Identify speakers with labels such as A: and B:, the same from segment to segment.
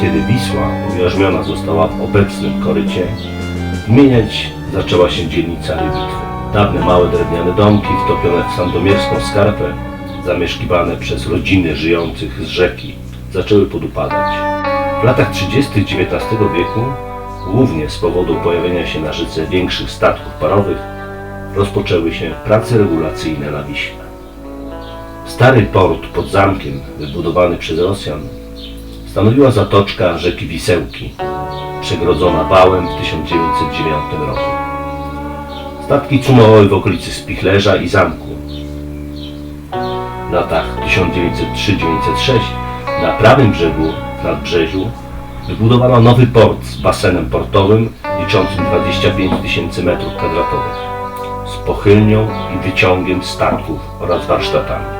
A: Kiedy Wisła ujarzmiona została w obecnym korycie, zmieniać zaczęła się dzielnica Rybitwy. Dawne małe drewniane domki wtopione w sandomierską skarpę, zamieszkiwane przez rodziny żyjących z rzeki, zaczęły podupadać. W latach 30. XIX wieku, głównie z powodu pojawienia się na rzece większych statków parowych, rozpoczęły się prace regulacyjne na Wiśle. Stary port pod zamkiem, wybudowany przez Rosjan, stanowiła zatoczka rzeki Wisełki, przegrodzona wałem w 1909 roku. Statki cumowały w okolicy Spichlerza i zamku. W latach 1903-1906 na prawym brzegu nadbrzeziu wybudowano nowy port z basenem portowym liczącym 25 tysięcy metrów kwadratowych, z pochylnią i wyciągiem statków oraz warsztatami.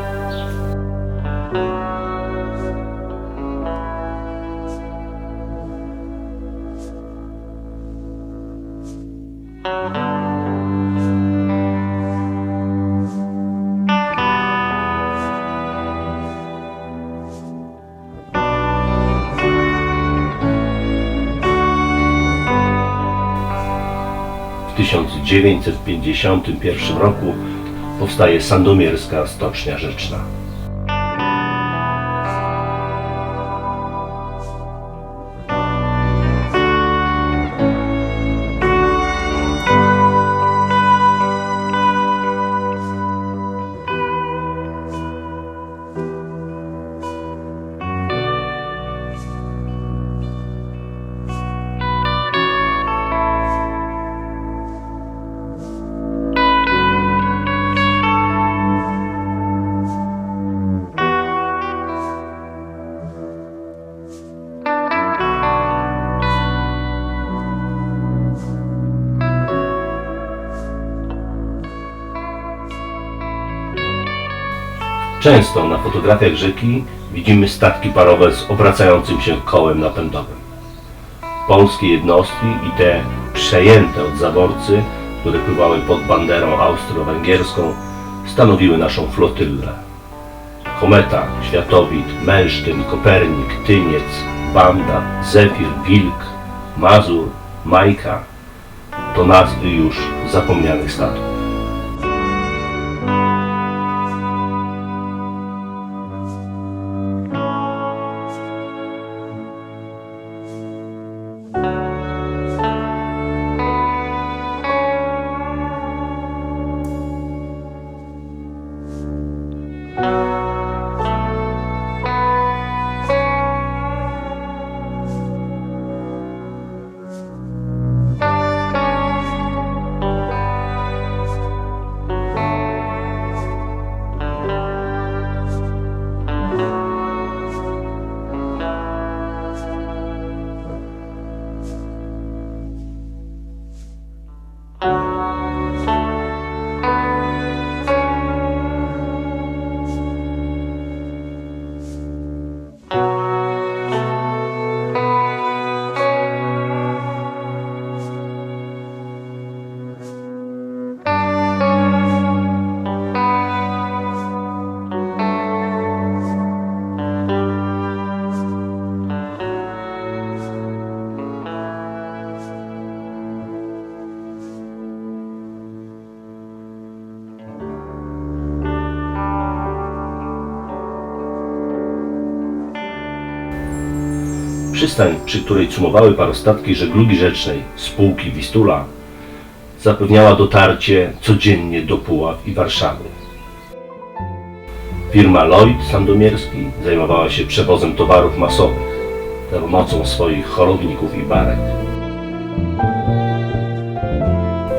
A: 1951 roku powstaje Sandomierska Stocznia Rzeczna. Często na fotografiach rzeki widzimy statki parowe z obracającym się kołem napędowym. Polskie jednostki i te przejęte od zaborcy, które pływały pod banderą austro-węgierską, stanowiły naszą flotyllę. Kometa, Światowid, Mężtyn, Kopernik, Tyniec, Banda, Zefir, Wilk, Mazur, Majka to nazwy już zapomnianych statków. Przystań, przy której cumowały parostatki żeglugi rzecznej spółki Wistula, zapewniała dotarcie codziennie do Puław i Warszawy. Firma Lloyd Sandomierski zajmowała się przewozem towarów masowych za pomocą swoich chorowników i barek.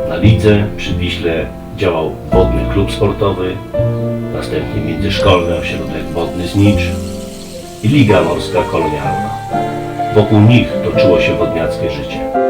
A: Na Lidze przy Wiśle działał wodny klub sportowy, następnie międzyszkolny ośrodek wodny Znicz i Liga Morska Kolonialna. Wokół nich toczyło się wodniackie życie.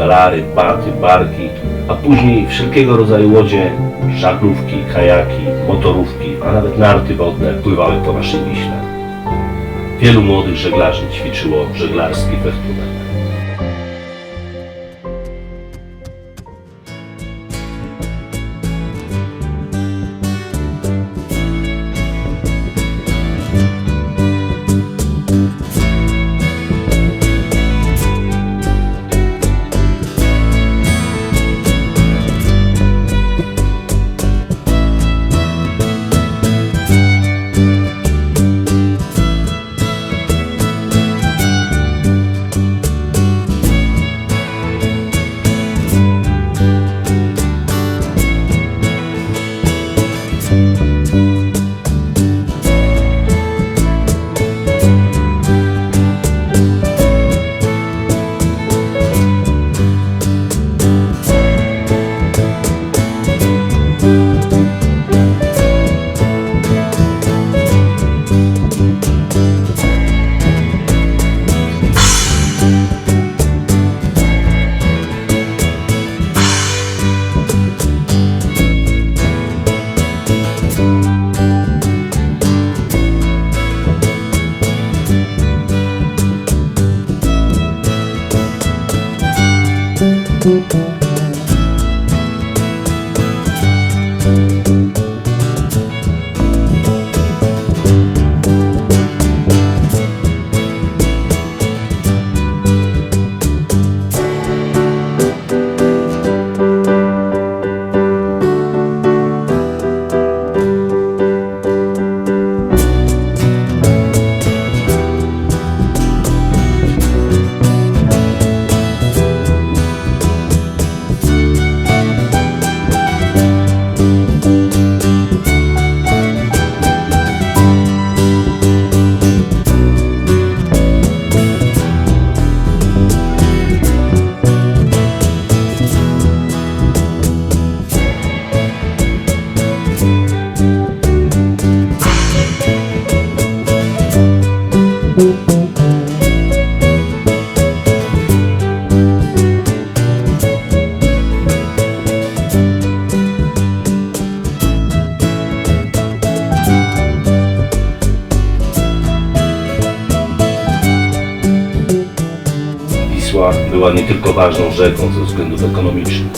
A: Galary, baty, barki, a później wszelkiego rodzaju łodzie, żaglówki, kajaki, motorówki, a nawet narty wodne pływały po naszej Wiśle. Wielu młodych żeglarzy ćwiczyło żeglarski fechtubek. Była nie tylko ważną rzeką ze względów ekonomicznych.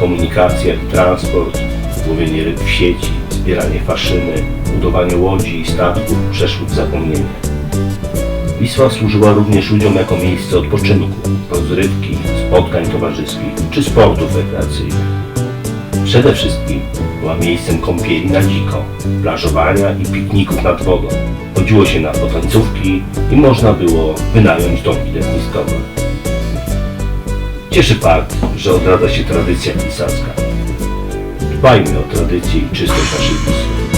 A: Komunikacja i transport, łowienie ryb w sieci, zbieranie faszyny, budowanie łodzi i statków przeszły w zapomnienie. Wisła służyła również ludziom jako miejsce odpoczynku, rozrywki, spotkań towarzyskich czy sportów rekreacyjnych. Przede wszystkim była miejscem kąpieli na dziko, plażowania i pikników nad wodą. Chodziło się na potańcówki i można było wynająć domki letniskowe. Cieszy fakt, że odradza się tradycja pisarska. Dbajmy o tradycję i czystość naszej Wisły.